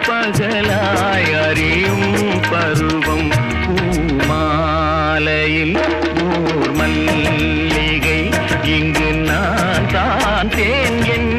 பகலாய் அறியும் பருவம் பூமாலையில் ஊர் மல்லிகை. இங்கு நான் தான் தேன் என்